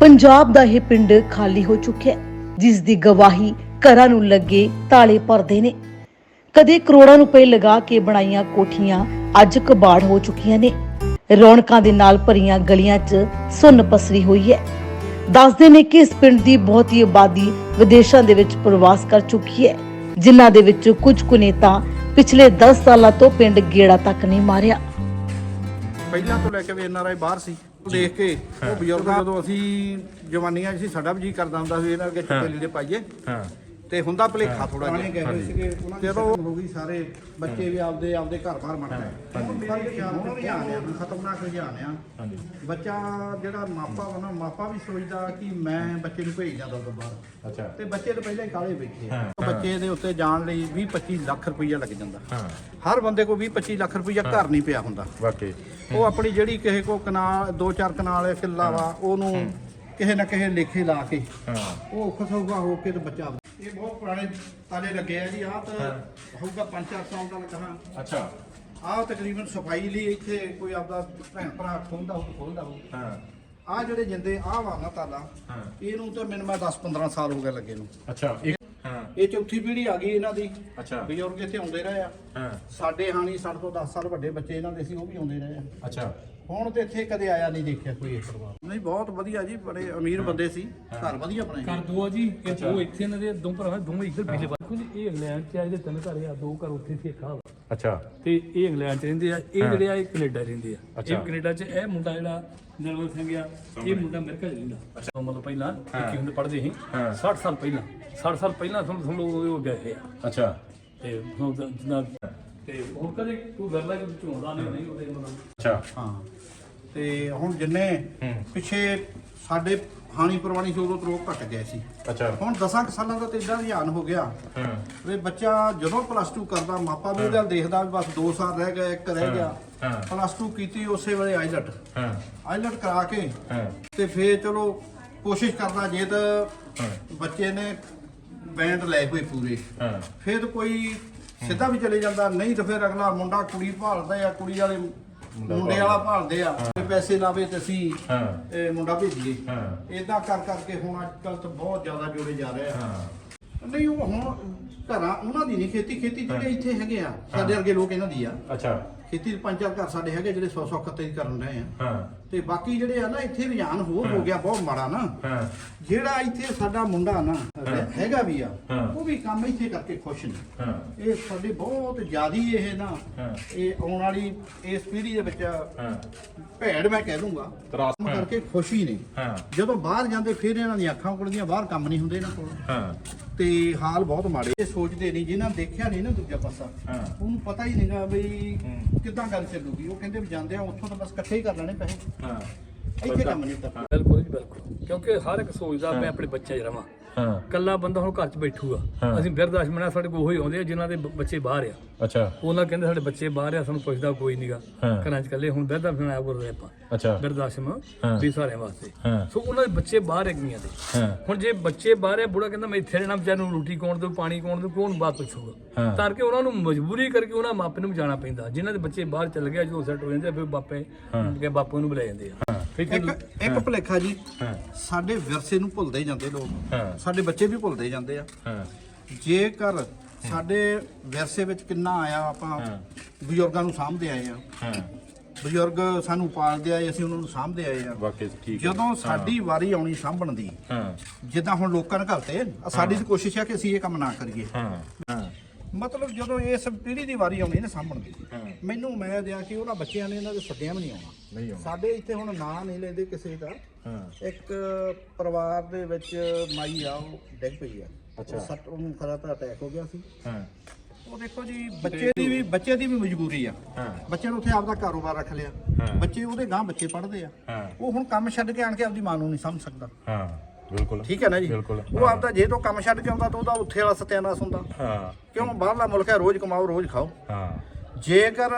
ਪੰਜਾਬ ਦਾ ਇਹ ਪਿੰਡ ਖਾਲੀ ਹੋ ਚੁੱਕਿਆ ਜਿਸ ਦੀ ਗਵਾਹੀ ਘਰਾਂ ਨੂੰ ਲੱਗੇ ਤਾਲੇ ਭਰਦੇ ਨੇ। ਕਦੇ ਕਰੋੜਾਂ ਰੁਪਏ ਲਗਾ ਕੇ ਬਣਾਈਆਂ ਕੋਠੀਆਂ ਅੱਜ ਕਬਾੜ ਹੋ ਚੁੱਕੀਆਂ ਨੇ। ਰੌਣਕਾਂ ਦੇ ਨਾਲ ਭਰੀਆਂ ਗਲੀਆਂ 'ਚ ਸੁੰਨ ਪਸਰੀ ਹੋਈ ਹੈ। ਦੱਸਦੇ ਨੇ ਕਿ ਇਸ ਪਿੰਡ ਦੀ ਬਹੁਤੀ ਆਬਾਦੀ ਵਿਦੇਸ਼ਾਂ ਦੇ ਵਿੱਚ ਪ੍ਰਵਾਸ ਕਰ ਚੁੱਕੀ ਹੈ, ਜਿਨ੍ਹਾਂ ਦੇ ਵਿੱਚ ਕੁਝ ਕੁ ਨੇ ਤਾਂ ਪਿਛਲੇ 10 ਸਾਲਾਂ ਤੋਂ ਪਿੰਡ ਗੇੜਾ ਤੱਕ ਨਹੀਂ ਮਾਰਿਆ। ਪਹਿਲਾਂ ਤੋਂ ਲੈ ਕੇ ਵੀ ਐਨਆਰਆਈ ਬਾਹਰ ਸੀ। ਦੇਖ ਕੇ ਉਹ ਬਜ਼ੁਰਗ ਜਦੋਂ ਅਸੀਂ ਜਵਾਨੀਆਂ 'ਚ ਸੀ ਸਾਡਾ ਵੀ ਜੀ ਕਰਦਾ ਹੁੰਦਾ ਸੀ ਇਹਨਾਂ ਅੱਗੇ ਚਿੱਟੇ ਲੀੜੇ ਪਾਈਏ। ਹਾਂ। ਤੇ ਹੁੰਦਾ ਭਲੇਖਾ ਥੋੜਾ ਜਿਹਾ। ਗਏ ਹੋਏ ਸੀਗੇ ਜਦੋਂ ਹੋ ਗਈ ਸਾਰੇ ਬੱਚੇ ਵੀ ਆਪਦੇ ਆਪਦੇ ਘਰ ਬਾਹਰ ਮਰ ਗਏ। ਹੁਣ ਵੀ ਹੁਣ ਵੀ ਆ ਖਤਰਨਾਕ ਰੁਝਾਨ ਆ। ਹਾਂਜੀ। ਬੱਚਾ ਜਿਹੜਾ ਮਾਪਾ ਵਾ ਨਾ ਮਾਪਾ ਵੀ ਸੋਚਦਾ ਕਿ ਮੈਂ ਬੱਚੇ ਨੂੰ ਭੇਜ ਜਾਂਦਾ ਉਦੋਂ ਬਾਹਰ। ਅੱਛਾ। ਤੇ ਬੱਚੇ ਤਾਂ ਪਹਿਲਾਂ ਹੀ ਕਾਲੇ ਬੈਠੇ ਆ। ਬੱਚੇ ਦੇ ਉੱਤੇ ਜਾਣ ਲਈ 20 25 ਲੱਖ ਰੁਪਈਆ ਲੱਗ ਜਾਂਦਾ। ਹਾਂ। ਹਰ ਬੰਦੇ ਕੋਲ 20 25 ਲੱਖ ਰੁਪਈਆ ਘਰ ਨਹੀਂ ਪਿਆ ਹੁੰਦਾ। ਵਾਕਈ। ਉਹ ਆਪਣੀ ਜਿਹੜੀ ਕਿਸੇ ਕੋ ਕਨਾਲ ਦੋ ਚਾਰ ਕਨਾਲ ਕਿੱਲਾ ਵਾ ਉਹਨੂੰ ਕਿਸੇ ਨਾ ਕਿਸੇ ਲੇਖੇ ਲਾ ਕੇ ਹਾਂ। ਉਹ ਖਸੂਗਾ ਹੋ ਕੇ ਤੇ ਬੱਚਾ ਇਹ ਬਹੁਤ ਪੁਰਾਣੇ ਤਾਲੇ ਲੱਗੇ ਆ ਜੀ ਆਹ ਤਾਂ ਹੋਊਗਾ 5-4 ਸਾਲ ਦਾ ਲੱਗਾ। ਹਾਂ ਅੱਛਾ। ਆਹ ਤਕਰੀਬਨ ਸਫ਼ਾਈ ਲਈ ਇੱਥੇ ਕੋਈ ਆਪਦਾ ਭੈਣ ਭਰਾ ਖੋਲਦਾ ਹੋ ਖੋਲਦਾ ਹੋ ਹਾਂ। ਆਹ ਜਿਹੜੇ ਜਿੰਦੇ ਆਹ ਵਾ ਨਾ ਤਾਲਾ ਹਾਂ। ਇਹਨੂੰ ਤਾਂ ਮੈਨੂੰ ਮੈਂ 10-15 ਸਾਲ ਹੋ ਗਏ ਲੱਗੇ ਨੂੰ। ਅੱਛਾ ਹਾਂ। ਇਹ ਚੌਥੀ ਪੀੜ੍ਹੀ ਆ ਗਈ ਇਹਨਾਂ ਦੀ। ਅੱਛਾ। ਬਜ਼ੁਰਗ ਇੱਥੇ ਆਉਂਦੇ ਰਹੇ ਆ। ਹਾਂ। ਸਾਡੇ ਹਾਣੀ ਸਾਡੇ ਤੋਂ 10 ਸਾਲ ਵੱਡੇ ਬੱਚੇ ਇਹਨਾਂ ਦੇ ਸੀ ਉਹ ਵੀ ਆਉਂਦੇ ਰਹੇ ਆ। ਅੱਛਾ। ਹੁਣ ਤੇ ਇੱਥੇ ਕਦੇ ਆਇਆ ਨਹੀਂ ਦੇਖਿਆ ਕੋਈ ਇਹ ਪਰਿਵਾਰ। ਨਹੀਂ ਬਹੁਤ ਵਧੀਆ ਜੀ ਬੜੇ ਅਮੀਰ ਬੰਦੇ ਸੀ। ਘਰ ਵਧੀਆ ਬਣਾਏ ਘਰ ਦੋ ਆ ਜੀ ਇਹ ਦੋ ਇੱਥੇ ਇਹਨਾਂ ਦੇ ਦੋ ਭਰਾ ਦੋਵੇਂ ਇੱਧਰ ਪਿਛਲੇ ਪਾਸੇ ਜੀ ਇਹ ਇੰਗਲੈਂਡ ਚ ਆ ਇਹਦੇ ਤਿੰਨ ਘਰ ਆ ਦੋ ਘਰ ਉੱਥੇ ਸੀ ਇੱਕ ਆ। ਅੱਛਾ। ਤੇ ਇਹ ਇੰਗਲੈਂਡ ਚ ਰਹਿੰਦੇ ਆ ਇਹ ਜਿਹੜੇ ਆ ਇਹ ਕੈਨੇਡਾ ਰਹਿੰਦੇ ਆ। ਇਹ ਕੈਨੇਡਾ ਚ ਇਹ ਮੁੰਡਾ ਜਿਹੜਾ ਨਰਵਲ ਸਿੰਘ ਆ ਇਹ ਮੁੰਡਾ ਅਮਰੀਕਾ ਚ ਰਹਿੰਦਾ। ਅੱਛਾ। ਮਤਲਬ ਪਹਿਲਾਂ ਇੱਕੀ ਹੁੰਦੇ ਪੜ੍ਹਦੇ ਸੀ। ਹਾਂ। 60 ਸਾਲ ਪਹਿਲਾਂ। 60 ਸਾਲ ਪਹਿਲਾਂ ਤੁਹਾਨੂੰ ਤੁਹਾਨੂੰ ਉਹ ਗਏ ਆ ਅੱਛਾ। ਤੇ ਹੁਣ ਤਾਂ ਜਿੱਦਾਂ ਤੇ ਹੁਣ ਕਦੇ ਤੂੰ ਗੱਲ ਹੈ ਕਿ ਝੋਂਦਾ ਨਹੀਂ ਨਹੀਂ ਉਹਦੇ ਮਤਲਬ? ਅੱਛਾ। ਹਾਂ। ਤੇ ਹੁਣ ਜਿੰਨੇ ਪਿੱਛੇ ਸਾਡੇ ਹਾਣੀ ਪ੍ਰਵਾਣੀ ਸੀ ਉਦੋਂ ਤੋਂ ਲੋਕ ਘਟ ਗਏ ਸੀ। ਅੱਛਾ। ਹੁਣ 10 ਸਾਲਾਂ ਦਾ ਤੇ ਇਦਾਂ ਰੁਝਾਨ ਹੋ ਗਿਆ। ਹਾਂ। ਵੀ ਬੱਚਾ ਜਦੋਂ ਪਲੱਸ 2 ਕਰਦਾ ਮਾਪਾ ਵੀ ਉਹਦਾ ਦੇਖਦਾ ਵੀ ਬਸ 2 ਸਾਲ ਰਹਿ ਗਏ ਇੱਕ ਰਹਿ ਗਿਆ। ਹਾਂ। ਪਲੱਸ 2 ਕੀਤੀ ਉਸੇ ਵੇਲੇ ਆਈਲਟ ਹਾਂ। ਆਈਲਟ ਕਰਾ ਕੇ ਹਾਂ। ਤੇ ਫੇਰ ਚਲੋ ਕੋਸ਼ਿਸ਼ ਕਰਦਾ ਜੇ ਤਾਂ ਬੱਚੇ ਨੇ ਬੈਂਡ ਲਏ ਹੋਏ ਪੂਰੇ। ਹਾਂ। ਫਿਰ ਕੋਈ ਸਿੱਧਾ ਵੀ ਚਲੇ ਜਾਂਦਾ ਨਹੀਂ ਤਾਂ ਫਿਰ ਅਗਲਾ ਮੁੰਡਾ ਕੁੜੀ ਭਾਲਦਾ ਆ ਕੁੜੀ ਵਾਲੇ ਮੁੰਡੇ ਵਾਲਾ ਭਾਲਦੇ। ਆ। ਤੇ ਪੈਸੇ ਲਾਵੇ ਤੇ ਅਸੀਂ ਹਾਂ। ਇਹ ਮੁੰਡਾ ਭੇਜੀਏ। ਹਾਂ। ਇਦਾਂ ਕਰ ਕਰਕੇ ਹੁਣ ਅੱਜ ਕੱਲ ਤਾਂ ਬਹੁਤ ਜ਼ਿਆਦਾ ਜੋੜੇ ਜਾ ਰਹੇ ਆ। ਹਾਂ। ਨਹੀਂ ਉਹ ਹੁਣ ਘਰਾਂ ਉਹਨਾਂ ਦੀ ਨਹੀਂ ਖੇਤੀ ਖੇਤੀ ਜਿਹੜੇ ਇੱਥੇ ਹੈਗੇ ਆ ਸਾਡੇ ਵਰਗੇ ਲੋਕ ਇਹਨਾਂ ਦੀ ਆ। ਅੱਛਾ। ਖੇਤੀ ਦੇ ਪੰਜ ਚਾਰ ਘਰ ਸਾਡੇ ਹੈਗੇ ਜਿਹੜੇ 100 100 ਖੱਤੇ ਕਰਨ ਰਹੇ ਆ। ਹਾਂ। ਤੇ ਬਾਕੀ ਜਿਹੜੇ ਆ ਨਾ ਇੱਥੇ ਰੁਝਾਨ ਹੋਰ ਹੋ ਗਿਆ ਬਹੁਤ ਮਾੜਾ ਨਾ। ਹਾਂ। ਜਿਹੜਾ ਇੱਥੇ ਸਾਡਾ ਮੁੰਡਾ ਨਾ ਹੈਗਾ ਵੀ ਆ। ਉਹ ਵੀ ਕੰਮ ਇੱਥੇ ਕਰਕੇ ਖੁਸ਼ ਨੇ। ਹਾਂ। ਇਹ ਸਾਡੇ ਬਹੁਤ ਜ਼ਿਆਦੀ ਇਹ ਨਾ। ਇਹ ਆਉਣ ਵਾਲੀ ਇਸ ਪੀੜ੍ਹੀ ਦੇ ਵਿੱਚ ਹਾਂ। ਭੈੜ ਮੈਂ ਕਹਿ ਦੂੰਗਾ ਕੰਮ ਕਰਕੇ ਖੁਸ਼ ਹੀ ਨੇ। ਹਾਂ। ਜਦੋਂ ਬਾਹਰ ਜਾਂਦੇ ਫਿਰ ਇਹਨਾਂ ਦੀਆਂ ਅੱਖਾਂ ਖੁੱਲਦੀਆਂ ਬਾਹਰ ਕੰਮ ਨਹੀਂ ਹੁੰਦੇ ਇਹਨਾਂ ਕੋਲ। ਹਾਂ। ਤੇ ਹਾਲ ਬਹੁਤ ਮਾੜੇ। ਇਹ ਸੋਚਦੇ ਨਹੀਂ ਜਿਨ੍ਹਾਂ ਦੇਖਿਆ ਨਹੀਂ ਨਾ ਦੂਜਾ ਪਾਸਾ ਹਾਂ। ਉਹਨੂੰ ਪਤਾ ਹੀ ਨਹੀਂਗਾ ਬਈ ਹੂੰ। ਕਿੱਦਾਂ ਗੱਲ ਚੱਲੂਗੀ। ਉਹ ਕਹਿੰਦੇ ਵੀ ਜਾਂਦੇ ਆ ਉੱਥੋਂ ਤਾਂ ਬਸ ਇਕੱਠੇ ਹੀ ਕਰ ਲੈਣੇ ਪੈਸੇ। ਹਾਂ। ਇੱਥੇ ਕੰਮ ਨਹੀਂ ਕਰਨਾ ਬਿਲਕੁਲ ਜੀ ਬਿਲਕੁਲ। ਕਿਉਂਕਿ ਹਰ ਇੱਕ ਸੋਚਦਾ ਮੈਂ ਆਪਣੇ ਬੱਚੇ 'ਚ ਰਵਾਂ। ਹਾਂ। ਕੱਲਾ ਬੰਦਾ ਹੁਣ ਘਰ 'ਚ ਬੈਠੂਗਾ। ਅਸੀਂ ਬਿਰਧ ਆਸ਼ਰਮ ਨਾਲ ਸਾਡੇ ਕੋਲ ਉਹੀ ਆਉਂਦੇ ਆ ਜਿਨ੍ਹਾਂ ਦੇ ਬੱਚੇ ਬਾਹਰ ਆ। ਅੱਛਾ। ਉਹਨਾਂ ਕਹਿੰਦੇ ਸਾਡੇ ਬੱਚੇ ਬਾਹਰ ਆ ਸਾਨੂੰ ਪੁੱਛਦਾ ਕੋਈ ਨਹੀਂਗਾ ਹਾਂ। ਘਰਾਂ 'ਚ ਇਕੱਲੇ ਹੁਣ ਬਿਰਧ ਆਸ਼ਰਮ ਆਇਆ ਬੋਲਦੇ ਆਪਾਂ। ਅੱਛਾ। ਬਿਰਧ ਆਸ਼ਰਮ ਹਾਂ। ਵੀ ਸਾਰਿਆਂ ਵਾਸਤੇ। ਹਾਂ। ਸੋ ਉਹਨਾਂ ਦੇ ਬੱਚੇ ਬਾਹਰ ਹੈਗੀਆਂ ਤੇ। ਹਾਂ। ਹੁਣ ਜੇ ਬੱਚੇ ਬਾਹਰ ਆ ਬੁੜਾ ਕਹਿੰਦਾ ਮੈਂ ਇੱਥੇ ਰਹਿਣਾ ਵਿਚਾਰ ਨੂੰ ਰੋਟੀ ਕੌਣ ਦਊ ਪਾਣੀ ਕੌਣ ਦਊ ਕੌਣ ਬਾਤ ਪੁੱਛੂਗਾ? ਹਾਂ। ਤਾਂ ਕਿ ਉਹਨਾਂ ਨੂੰ ਮਜਬੂਰੀ ਕਰਕੇ ਉਹਨਾਂ ਮਾਪੇ ਨੂੰ ਜਾਣਾ ਪੈਂਦਾ। ਜਿਨ੍ਹਾਂ ਦੇ ਬੱਚੇ ਬਾਹਰ ਚੱਲ ਗਏ ਜਦੋਂ ਸੈੱਟ ਹੋ ਜਾਂਦੇ ਫਿਰ ਬਾਪੇ ਕਿ ਬਾਪੂ ਨੂੰ ਬੁਲਾ ਜਾਂਦੇ ਆ। ਫਿਰ ਇੱਕ ਇੱਕ ਭੁਲੇਖਾ ਜੀ। ਸਾਡੇ ਵਿਰਸੇ ਨੂੰ ਭੁੱਲਦੇ ਜਾਂਦੇ ਲੋਕ। ਸਾਡੇ ਬੱਚੇ ਵੀ ਭੁੱਲਦੇ ਜਾਂਦੇ ਆ। ਹਾਂ। ਜੇਕਰ ਸਾਡੇ ਵਿਰਸੇ ਵਿੱਚ ਕਿੰਨਾ ਆਇਆ ਆਪਾਂ। ਬਜ਼ੁਰਗਾਂ ਨੂੰ ਸਾਂਭਦੇ ਆਏ ਆ। ਹਾਂ। ਬਜ਼ੁਰਗ ਸਾਨੂੰ ਪਾਲਦੇ ਆਏ ਅਸੀਂ ਉਹਨਾਂ ਨੂੰ ਸਾਂਭਦੇ ਆਏ ਆ। ਵਾਕਈ ਠੀਕ ਹੈ। ਜਦੋਂ ਸਾਡੀ ਵਾਰੀ ਆਉਣੀ ਸਾਂਭਣ ਦੀ ਹਾਂ। ਜਿੱਦਾਂ ਹੁਣ ਲੋਕਾਂ ਨੇ ਘਰਤੇ ਆ ਸਾਡੀ ਤਾਂ ਕੋਸ਼ਿਸ਼ ਆ ਕਿ ਅਸੀਂ ਇਹ ਕੰਮ ਨਾ ਕਰੀਏ। ਹਾਂ। ਹਾਂ। ਮਤਲਬ ਜਦੋਂ ਇਸ ਪੀੜ੍ਹੀ ਦੀ ਵਾਰੀ ਆਉਣੀ ਨਾ ਸਾਂਭਣ ਦੀ। ਮੈਨੂੰ ਮੈਂ ਦਿਆ ਕਿ ਉਹਨਾਂ ਬੱਚਿਆਂ ਨੇ ਇਹਨਾਂ ਦੇ ਸੱਦਿਆਂ ਵੀ ਨਹੀਂ ਆਉਣਾ। ਸਾਡੇ ਇੱਥੇ ਹੁਣ ਨਾਂ ਨਹੀਂ ਲੈਂਦੇ ਕਿਸੇ ਦਾ। ਇੱਕ ਪਰਿਵਾਰ ਦੇ ਵਿੱਚ ਮਾਈ ਆ ਉਹ ਡਿੱਗ ਪਈ ਆ। ਅੱਛਾ। ਸੱਟ ਉਹਨੂੰ ਖਰਾ ਤਾਂ ਅਟੈਕ ਹੋ ਗਿਆ ਸੀ। ਹਾਂ। ਉਹ ਦੇਖੋ ਜੀ ਬੱਚੇ ਦੀ ਵੀ ਬੱਚੇ ਦੀ ਵੀ ਮਜਬੂਰੀ ਆ। ਬੱਚੇ ਨੂੰ ਉੱਥੇ ਆਪਦਾ ਕਾਰੋਬਾਰ ਰੱਖ ਲਿਆ। ਬੱਚੇ ਉਹਦੇ ਗਾਂ ਬੱਚੇ ਪੜ੍ਹਦੇ ਆ। ਉਹ ਹੁਣ ਕੰਮ ਛੱਡ ਕੇ ਆਣ ਕੇ ਆਪਦੀ ਮਾਂ ਨੂੰ ਨਹੀਂ ਸਮਝ ਸਕਦਾ। ਹਾਂ। ਬਿਲਕੁਲ। ਠੀਕ ਹੈ ਨਾ ਜੀ? ਬਿਲਕੁਲ। ਉਹ ਆਪਦਾ ਜੇ ਤੋਂ ਕੰਮ ਛੱਡ ਕੇ ਆਉਂਦਾ ਤਾਂ ਉਹਦਾ ਉੱਥੇ ਵਾਲਾ ਸਤਿਆਨਾਸ਼ ਹੁੰਦਾ। ਹਾਂ। ਕਿਉਂ? ਬਾਹਰਲਾ ਮੁਲਕ ਹੈ ਰੋਜ਼ ਕਮਾਓ ਰੋਜ਼ ਖਾਓ। ਹਾਂ। ਜੇਕਰ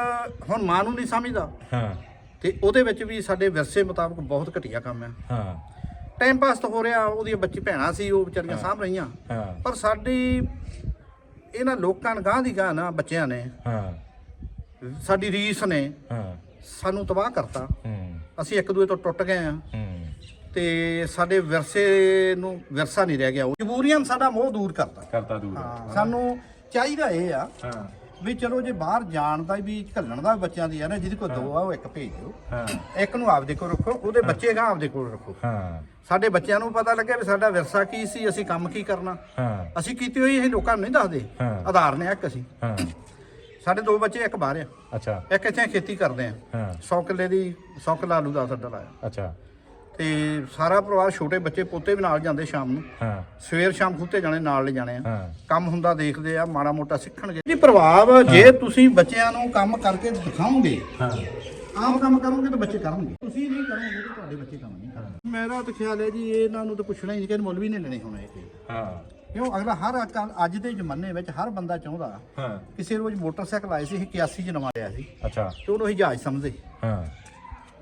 ਹੁਣ ਮਾਂ ਨੂੰ ਨਹੀਂ ਸਮਝਦਾ ਹਾਂ। ਤੇ ਉਹਦੇ ਵਿੱਚ ਵੀ ਸਾਡੇ ਵਿਰਸੇ ਮੁਤਾਬਕ ਬਹੁਤ ਘਟੀਆ ਕੰਮ ਆ ਹਾਂ। ਟਾਈਮ ਪਾਸ ਤਾਂ ਹੋ ਰਿਹਾ ਉਹਦੀਆਂ ਬੱਚੀ ਭੈਣਾਂ ਸੀ ਉਹ ਵਿਚਾਰੀਆਂ ਸਾਂਭ ਰਹੀਆਂ। ਹਾਂ। ਪਰ ਸਾਡੀ ਇਹਨਾਂ ਲੋਕਾਂ ਨੂੰ ਗਾਂ ਦੀ ਗਾਂ ਨਾ ਬੱਚਿਆਂ ਨੇ ਹਾਂ। ਸਾਡੀ ਰੀਸ ਨੇ ਹਾਂ। ਸਾਨੂੰ ਤਬਾਹ ਕਰਤਾ। ਹੂੰ। ਅਸੀਂ ਇੱਕ ਦੂਏ ਤੋਂ ਟੁੱਟ ਗਏ ਆ ਹੂੰ। ਤੇ ਸਾਡੇ ਵਿਰਸੇ ਨੂੰ ਵਿਰਸਾ ਨਹੀਂ ਰਹਿ ਗਿਆ। ਮਜਬੂਰੀਆਂ ਸਾਡਾ ਮੋਹ ਦੂਰ ਕਰਦਾ ਕਰਤਾ ਦੂਰ। ਹਾਂ ਸਾਨੂੰ ਚਾਹੀਦਾ ਇਹ ਆ ਹਾਂ। ਵੀ ਚਲੋ ਜੇ ਬਾਹਰ ਜਾਣ ਦਾ ਵੀ ਘੱਲਣ ਦਾ ਵੀ ਬੱਚਿਆਂ ਦੀ ਆ ਨਾ ਜਿਹਦੇ ਕੋਲ ਦੋ ਆ ਉਹ ਇੱਕ ਭੇਜ। ਦਿਓ ਹਾਂ। ਇੱਕ ਨੂੰ ਆਪਦੇ ਕੋਲ ਰੱਖੋ ਉਹਦੇ ਬੱਚੇ ਗਾ ਆਪਦੇ ਕੋਲ ਰੱਖੋ। ਹਾਂ। ਸਾਡੇ ਬੱਚਿਆਂ ਨੂੰ ਪਤਾ ਲੱਗਿਆ ਵੀ ਸਾਡਾ ਵਿਰਸਾ ਕੀ ਸੀ ਅਸੀਂ ਕੰਮ ਕੀ ਕਰਨਾ। ਹਾਂ। ਅਸੀਂ ਕੀਤੀ ਹੋਈ ਇਹ ਲੋਕਾਂ ਨੂੰ ਨਹੀਂ ਦੱਸਦੇ। ਹਾਂ। ਆਧਾਰ ਨੇ ਇੱਕ ਅਸੀਂ। ਹਾਂ। ਸਾਡੇ ਦੋ ਬੱਚੇ ਇੱਕ ਬਾਹਰ ਆ। ਅੱਛਾ। ਇੱਕ ਇੱਥੇ ਖੇਤੀ ਕਰਦੇ ਆ। ਹਾਂ। 100 ਕਿੱਲੇ ਦੀ 100 ਕਿੱਲਾ ਆਲੂ ਦਾ ਸੱਡਾ ਲਾਇਆ। ਅੱਛਾ। ਤੇ ਸਾਰਾ ਪਰਿਵਾਰ ਛੋਟੇ ਬੱਚੇ ਪੋਤੇ ਵੀ ਨਾਲ ਜਾਂਦੇ ਸ਼ਾਮ ਨੂੰ। ਹਾਂ। ਸਵੇਰ ਸ਼ਾਮ ਖੁੱਤੇ ਜਾਣੇ ਨਾਲ ਲੈ ਜਾਣੇ ਆ। ਹਾਂ। ਕੰਮ ਹੁੰਦਾ ਦੇਖਦੇ ਆ ਮਾੜਾ ਮੋਟਾ ਸਿੱਖਣਗੇ। ਜੀ ਪ੍ਰਭਾਵ ਜੇ ਤੁਸੀਂ ਬੱਚਿਆਂ ਨੂੰ ਕੰਮ ਕਰਕੇ ਦਿਖਾਓਗੇ ਹਾਂ। ਆਪ ਕੰਮ ਕਰੋਗੇ ਤਾਂ ਬੱਚੇ ਕਰਨਗੇ। ਤੁਸੀਂ ਨਹੀਂ ਕਰੋਗੇ ਤਾਂ ਤੁਹਾਡੇ ਬੱਚੇ ਕੰਮ ਨਹੀਂ ਕਰਨਗੇ। ਮੇਰਾ ਤਾਂ ਖਿਆਲ ਹੈ ਜੀ ਇਹਨਾਂ ਨੂੰ ਤਾਂ ਪੁੱਛਣਾ ਹੀ ਨਹੀਂ ਕਿ ਮੌਲਵੀ ਨੇ ਲੈਣੇ ਹੁਣ ਇਹ ਹਾਂ। ਕਿਉਂ? ਅਗਲਾ ਹਰ ਅੱਜ- ਦੇ ਜ਼ਮਾਨੇ ਵਿੱਚ ਹਰ ਬੰਦਾ ਚਾਹੁੰਦਾ ਹਾਂ। ਕਿਸੇ ਰੋਜ਼ ਮੋਟਰਸਾਈਕਲ ਆਏ ਸੀ ਇਹ 81 ਚ ਨਵਾਂ ਲਿਆ ਸੀ। ਅੱਛਾ। ਤੇ ਉਹਨੂੰ ਅਸੀਂ ਜਹਾਜ਼ ਸਮਝਦੇ। ਹਾਂ।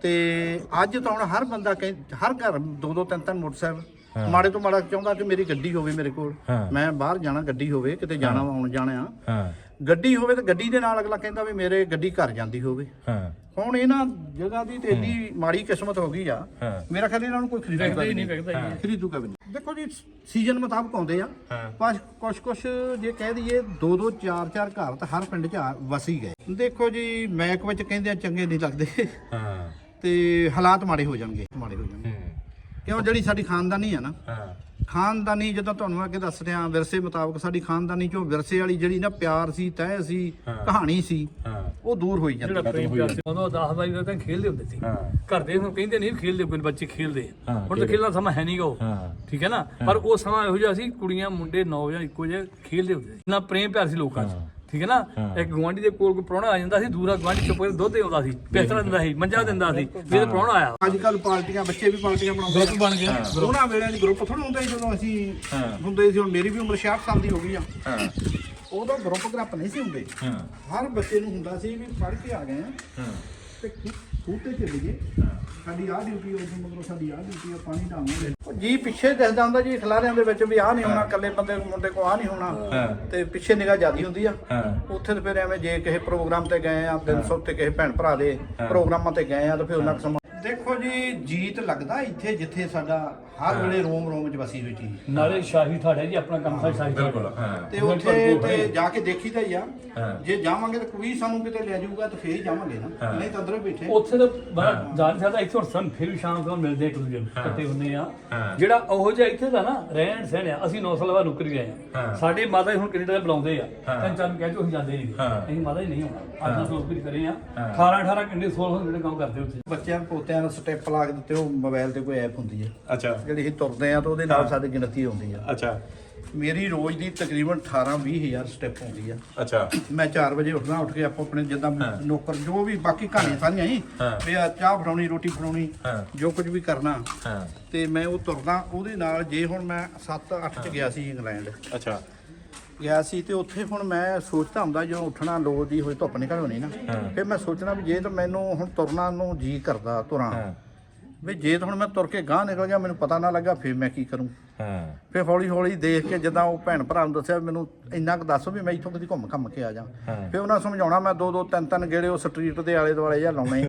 ਤੇ ਅੱਜ ਤਾਂ ਹੁਣ ਹਰ ਬੰਦਾ ਕਹਿ ਹਰ ਘਰ ਦੋ ਦੋ ਤਿੰਨ ਤਿੰਨ। ਮੋਟਰਸਾਈਕਲ ਮਾੜੇ ਤੋਂ ਮਾੜਾ ਚਾਹੁੰਦਾ ਕਿ ਮੇਰੀ ਗੱਡੀ ਹੋਵੇ ਮੇਰੇ ਕੋਲ। ਹਾਂ। ਮੈਂ ਬਾਹਰ ਜਾਣਾ ਗੱਡੀ ਹੋਵੇ ਕਿਤੇ ਜਾਣਾ ਆਉਣ ਜਾਣਾ। ਆ ਹਾਂ। ਗੱਡੀ ਹੋਵੇ ਤਾਂ ਗੱਡੀ ਦੇ ਨਾਲ ਅਗਲਾ ਕਹਿੰਦਾ ਵੀ ਮੇਰੇ ਗੱਡੀ ਘਰ ਜਾਂਦੀ ਹੋਵੇ। ਹਾਂ। ਹੁਣ ਇਹਨਾਂ ਜਗ੍ਹਾ ਦੀ ਤੇ ਇੰਨੀ ਮਾੜੀ ਕਿਸਮਤ ਹੋ ਗਈ ਆ। ਹਾਂ। ਮੇਰਾ ਖਿਆਲ ਇਹਨਾਂ ਨੂੰ ਕੋਈ ਖਰੀਦੂਗਾ ਵੀ ਨਹੀਂ ਵੇਖਦਾ ਹੀ ਨਹੀਂ। ਖਰੀਦੂਗਾ ਵੀ ਨਹੀਂ। ਦੇਖੋ ਜੀ ਸੀਜ਼ਨ ਮੁਤਾਬਕ ਆਉਂਦੇ ਆ। ਹਾਂ। ਪਰ ਕੁਛ ਕੁਛ ਜੇ ਕਹਿ ਦਈਏ ਦੋ ਦੋ ਚਾਰ ਚਾਰ ਘਰ ਤਾਂ ਹਰ ਪਿੰਡ 'ਚ ਆ- ਵਸੀ ਗਏ। ਦੇਖੋ ਜੀ ਮੈਕ ਵਿੱਚ ਕਹਿੰਦੇ ਆ ਚੰਗੇ ਨਹੀਂ ਲੱਗਦੇ। ਹਾਂ। ਤੇ ਹਾਲਾਤ ਮਾੜੇ ਹੋ ਜਾਣਗੇ। ਮਾੜੇ ਹੋ ਜਾਣਗੇ। ਕਿਉਂ? ਜਿਹੜੀ ਸਾਡੀ ਖਾਨਦਾਨੀ ਆ ਨਾ ਹਾਂ। ਖਾਨਦਾਨੀ ਜਦੋਂ ਤੁਹਾਨੂੰ ਅੱਗੇ ਦੱਸ ਰਿਹਾ ਵਿਰਸੇ ਮੁਤਾਬਕ ਸਾਡੀ ਖਾਨਦਾਨੀ ਚੋਂ ਵਿਰਸੇ ਵਾਲੀ ਜਿਹੜੀ ਨਾ ਪਿਆਰ ਸੀ ਤਹਿ ਸੀ। ਕਹਾਣੀ ਸੀ ਹਾਂ। ਉਹ ਦੂਰ ਹੋਈ ਜਾਂਦੀ। ਜਿਹੜਾ ਪ੍ਰੇਮ ਪਿਆਰ ਸੀ ਉਦੋਂ 10 ਬਾਈ ਤਾਂ ਖੇਲਦੇ ਹੁੰਦੇ ਸੀ। ਹਾਂ। ਘਰ ਦੇ ਹੁਣ ਕਹਿੰਦੇ ਨਹੀਂ ਖੇਲਦੇ ਕੋਈ ਬੱਚੇ ਖੇਲਦੇ ਹੁਣ ਤਾਂ। ਖੇਲਣਾ ਸਮਾਂ ਹੈ ਨਹੀਂਗਾ ਉਹ। ਹਾਂ। ਠੀਕ ਹੈ ਨਾ? ਪਰ ਉਹ ਸਮਾਂ ਇਹੋ ਜਿਹਾ ਸੀ ਕੁੜੀਆਂ ਮੁੰਡੇ ਨੌਜਵਾਨ ਇੱਕੋ ਜਿਹੇ ਖੇਲਦੇ ਹੁੰਦੇ ਸੀ। ਨਾ ਪ੍ਰੇਮ ਪਿਆਰ ਸੀ ਲੋਕਾਂ 'ਚ। ਠੀਕ ਹੈ ਨਾ। ਇੱਕ ਗਵਾਂਢੀ ਦੇ ਕੋਲ ਕੋਈ ਪ੍ਰਾਹੁਣਾ ਆ ਜਾਂਦਾ ਸੀ ਦੂਰਾ ਗਵਾਂਢੀ ਚੁੱਪ ਕਰਕੇ ਦੁੱਧ ਦੇ ਆਉਂਦਾ ਸੀ ਬਿਸਤਰਾ ਦਿੰਦਾ ਸੀ ਮੰਜਾ ਦਿੰਦਾ ਸੀ ਇਹ ਪ੍ਰਾਹੁਣਾ ਆਇਆ। ਅੱਜ ਕੱਲ ਪਾਰਟੀਆਂ ਬੱਚੇ ਵੀ ਪਾਰਟੀਆਂ ਬਣਾਉਂਦੇ ਗਰੁੱਪ ਬਣ ਗਿਆ ਉਹਨਾਂ ਵੇਲੇ ਦੀ ਗਰੁੱਪ ਥੋੜਾ ਹੁੰਦੇ ਸੀ ਜਦੋਂ ਅਸੀਂ ਹਾਂ। ਹੁੰਦੇ ਸੀ ਹੁਣ ਮੇਰੀ ਵੀ ਉਮਰ 66 ਸਾਲ ਦੀ ਹੋ ਗਈ ਆ। ਹਾਂ। ਉਦੋਂ ਗਰੁੱਪ ਗਰੁੱਪ ਨਹੀਂ ਸੀ ਹੁੰਦੇ। ਹਾਂ। ਹਰ ਬੱਚੇ ਨੂੰ ਹੁੰਦਾ ਸੀ ਵੀ ਪੜ੍ਹ ਕੇ ਆ ਗਏ ਆ। ਹਾਂ। ਤੇ ਖੂਤੇ ਚਲੇ ਗਏ ਸਾਡੀ ਆਹ ਡਿਊਟੀ ਗਈ ਮਗਰੋਂ ਸਾਡੀ ਆਹ ਡਿਊਟੀ ਆ ਪਾਣੀ ਢਾਵਾਂਗੇ ਉਹ ਜੀ ਪਿੱਛੇ ਦਿਸਦਾ ਹੁੰਦਾ ਜੀ ਖਲਾਰਿਆਂ ਦੇ ਵਿੱਚ ਵੀ ਆਹ ਨਹੀਂ ਹੋਣਾ ਇਕੱਲੇ ਬੰਦੇ ਮੁੰਡੇ ਕੋ ਆਹ ਨਹੀਂ ਹੋਣਾ। ਤੇ ਪਿੱਛੇ ਨਿਗਾਹ ਜਿਆਦੀ ਹੁੰਦੀ ਆ। ਉੱਥੇ ਤੇ ਫਿਰ ਐਵੇਂ ਜੇ ਕਿਸੇ ਪ੍ਰੋਗਰਾਮ ਤੇ ਗਏ ਆ ਦਿਨ ਸੁੱਤ ਤੇ ਕਿਸੇ ਭੈਣ ਭਰਾ ਦੇ ਪ੍ਰੋਗਰਾਮਾਂ ਤੇ ਗਏ ਆ ਤਾਂ ਫਿਰ ਉਹਨਾਂ ਕੁ ਸਮਾਂ ਦੇਖੋ ਜੀ ਜੀਤ ਲੱਗਦਾ ਇੱਥੇ ਜਿੱਥੇ ਸਾਡਾ ਹਰ ਵੇਲੇ ਰੋਮ ਰੋਮ ਚ ਵਸੀ ਹੋਈ ਚੀਜ਼। ਨਾਲੇ ਸ਼ਾਹੀ ਤੁਹਾਡਾ ਜੀ ਆਪਣਾ ਕੰਮ ਸਾਡਾ ਸ਼ਾਹੀ ਬਿਲਕੁਲ ਹਾਂ। ਤੇ ਉੱਥੇ ਤੇ ਜਾ ਕੇ ਦੇਖੀਦਾ ਹੀ ਆ। ਜੇ ਜਾਵਾਂਗੇ ਤਾਂ ਕੋਈ ਸਾਨੂੰ ਕਿਤੇ ਲੈ ਜਾਊਗਾ ਤਾਂ ਫੇਰ ਹੀ ਜਾਵਾਂਗੇ ਨਾ। ਨਹੀਂ ਤਾਂ ਅੰਦਰ ਬੈਠੇ। ਉੱਥੇ ਤਾਂ ਬੜਾ ਜਾ ਨਹੀਂ ਸਕਦਾ ਇੱਥੇ ਸਾਨੂੰ ਫਿਰ ਵੀ ਸ਼ਾਮ ਨੂੰ ਮਿਲਦੇ ਇੱਕ ਦੂਜੇ ਨੂੰ ਇਕੱਠੇ ਹੁੰਦੇ ਆ। ਜਿਹੜਾ ਉਹ ਜਿਹਾ ਇੱਥੇ ਦਾ ਨਾ ਰਹਿਣ ਸਹਿਣ ਆ ਅਸੀਂ 9 ਸਾਲ ਬਾਅਦ ਨੌਕਰੀ ਗਏ ਆ। ਹਾਂ। ਸਾਡੇ ਮਾਤਾ ਜੀ ਹੁਣ ਕੈਨੇਡਾ ਦੇ ਬੁਲਾਉਂਦੇ ਆ। ਹਾਂ। ਤਿੰਨ ਚਾਰ ਨੂੰ ਕਹਿ ਕੇ ਅਸੀਂ ਜਾਂਦੇ ਨਹੀਂ। ਅਸੀਂ ਮਾਤਾ ਜੀ ਨਹੀਂ ਹੋਣਾ ਅੱਜ ਨੌਕਰੀ ਕਰੇ ਆ। ਹਾਂ। 18 18 ਘੰਟੇ 16 ਜਿਹੜੇ ਕੰਮ ਕਰਦੇ ਉੱਥੇ। ਬੱਚਿਆਂ ਨੂੰ ਪੋਤਿਆਂ ਨੂੰ ਸਟੈਪ ਲਾ ਕੇ ਦਿੱਤੇ ਉਹ ਮੋਬਾਈਲ ਤੇ ਕੋਈ ਐਪ ਹੁੰਦੀ ਹੈ ਅੱਛਾ। ਜਿਹੜੀ ਅਸੀਂ ਤੁਰਦੇ ਆ ਤਾਂ ਉਹਦੇ ਨਾਲ ਸਾਡੀ ਗਿਣਤੀ ਆਉਂਦੀ ਆ। ਅੱਛਾ। ਮੇਰੀ ਰੋਜ਼ ਦੀ ਤਕਰੀਬਨ 18 20 ਹਜ਼ਾਰ ਸਟੈਪ ਆਉਂਦੀ ਆ। ਅੱਛਾ। ਮੈਂ 4 ਵਜੇ ਉੱਠਦਾ ਉੱਠ ਕੇ ਆਪੋ ਆਪਣੇ ਜਿੱਦਾਂ। ਨੌਕਰ ਜੋ ਵੀ ਬਾਕੀ ਕਹਾਣੀਆਂ ਸਾਰੀਆਂ ਹੀ। ਵੀ ਆ ਚਾਹ ਬਣਾਉਣੀ ਰੋਟੀ ਬਣਾਉਣੀ। ਜੋ ਕੁਝ ਵੀ ਕਰਨਾ। ਤੇ ਮੈਂ ਉਹ ਤੁਰਦਾ ਉਹਦੇ ਨਾਲ ਜੇ ਹੁਣ ਮੈਂ 7 8 ਚ ਗਿਆ ਸੀ ਇੰਗਲੈਂਡ। ਅੱਛਾ। ਗਿਆ ਸੀ ਤੇ ਉੱਥੇ ਹੁਣ ਮੈਂ ਸੋਚਦਾ ਹੁੰਦਾ ਜਦੋਂ ਉੱਠਣਾ ਲੋ ਦੀ ਹੋਈ ਧੁੱਪ ਨਿਕਲ ਹੋਣੀ ਨਾ। ਫਿਰ ਮੈਂ ਸੋਚਣਾ ਵੀ ਜੇ ਤਾਂ ਮੈਨੂੰ ਹੁਣ ਤੁਰਨਾ ਨੂੰ ਜੀ ਕਰਦਾ ਤੁਰਾਂ। ਵੀ ਜੇ ਤਾਂ ਹੁਣ ਮੈਂ ਤੁਰ ਕੇ ਗਾਂ ਨਿਕਲ ਗਿਆ ਮੈਨੂੰ ਪਤਾ ਨਾ ਲੱਗਾ ਫਿਰ ਮੈਂ ਕੀ ਕਰੂੰ? ਹਾਂ। ਫਿਰ ਹੌਲੀ ਹੌਲੀ ਦੇਖ ਕੇ ਜਦੋਂ ਉਹ ਭੈਣ ਭਰਾ ਨੂੰ ਦੱਸਿਆ ਮੈਨੂੰ ਇੰਨਾ ਕੁ ਦੱਸੋ ਵੀ ਮੈਂ ਇੱਥੋਂ ਕਦੀ ਘੁੰਮ ਘੰਮ ਕੇ ਆ ਜਾ। ਫਿਰ ਉਹਨਾਂ ਸਮਝਾਉਣਾ ਮੈਂ ਦੋ ਦੋ ਤਿੰਨ ਤਿੰਨ ਗੇੜੇ ਉਹ ਸਟਰੀਟ ਦੇ ਆਲੇ ਦੁਆਲੇ ਜਾਂ ਲਾਉਣੇ।